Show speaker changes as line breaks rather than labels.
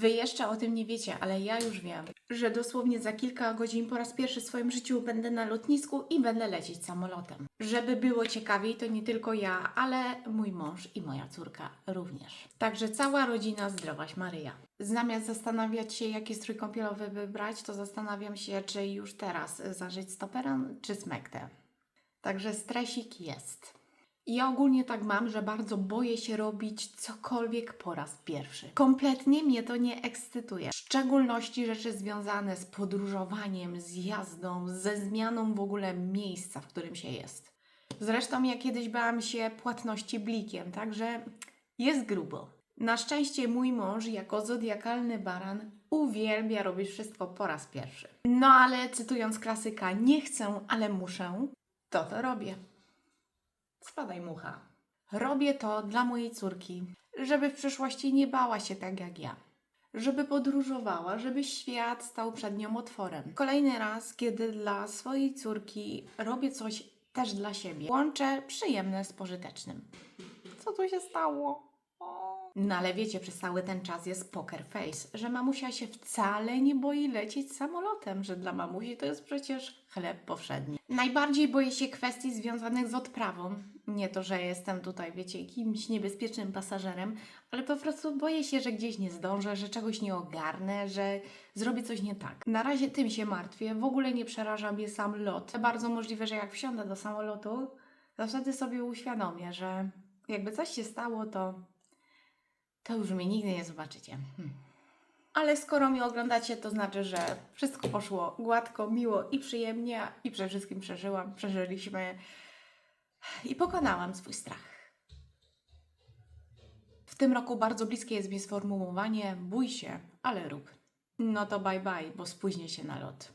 Wy jeszcze o tym nie wiecie, ale ja już wiem, że dosłownie za kilka godzin po raz pierwszy w swoim życiu będę na lotnisku i będę lecieć samolotem. Żeby było ciekawiej, to nie tylko ja, ale mój mąż i moja córka również. Także cała rodzina zdrowaś Maryja. Zamiast zastanawiać się, jaki strój kąpielowy wybrać, to zastanawiam się, czy już teraz zażyć stoperan czy smektę. Także stresik jest. Ja ogólnie tak mam, że bardzo boję się robić cokolwiek po raz pierwszy. Kompletnie mnie to nie ekscytuje. W szczególności rzeczy związane z podróżowaniem, z jazdą, ze zmianą w ogóle miejsca, w którym się jest. Zresztą ja kiedyś bałam się płatności blikiem, także jest grubo. Na szczęście mój mąż, jako zodiakalny baran, uwielbia robić wszystko po raz pierwszy. No ale cytując klasyka, nie chcę, ale muszę, to to robię. Spadaj mucha. Robię to dla mojej córki, żeby w przyszłości nie bała się tak jak ja. Żeby podróżowała, żeby świat stał przed nią otworem. Kolejny raz, kiedy dla swojej córki robię coś też dla siebie, łączę przyjemne z pożytecznym. Co tu się stało? O. No ale wiecie, przez cały ten czas jest poker face, że mamusia się wcale nie boi lecieć samolotem, że dla mamusi to jest przecież chleb powszedni. Najbardziej boję się kwestii związanych z odprawą. Nie to, że jestem tutaj, wiecie, kimś niebezpiecznym pasażerem, ale po prostu boję się, że gdzieś nie zdążę, że czegoś nie ogarnę, że zrobię coś nie tak. Na razie tym się martwię, w ogóle nie przeraża mnie sam lot. Bardzo możliwe, że jak wsiądę do samolotu, to wtedy sobie uświadomię, że jakby coś się stało, to to już mnie nigdy nie zobaczycie. Hmm. Ale skoro mnie oglądacie, to znaczy, że wszystko poszło gładko, miło i przyjemnie i przede wszystkim przeżyłam, przeżyliśmy i pokonałam swój strach. W tym roku bardzo bliskie jest mi sformułowanie bój się, ale rób. No to bye bye, bo spóźnię się na lot.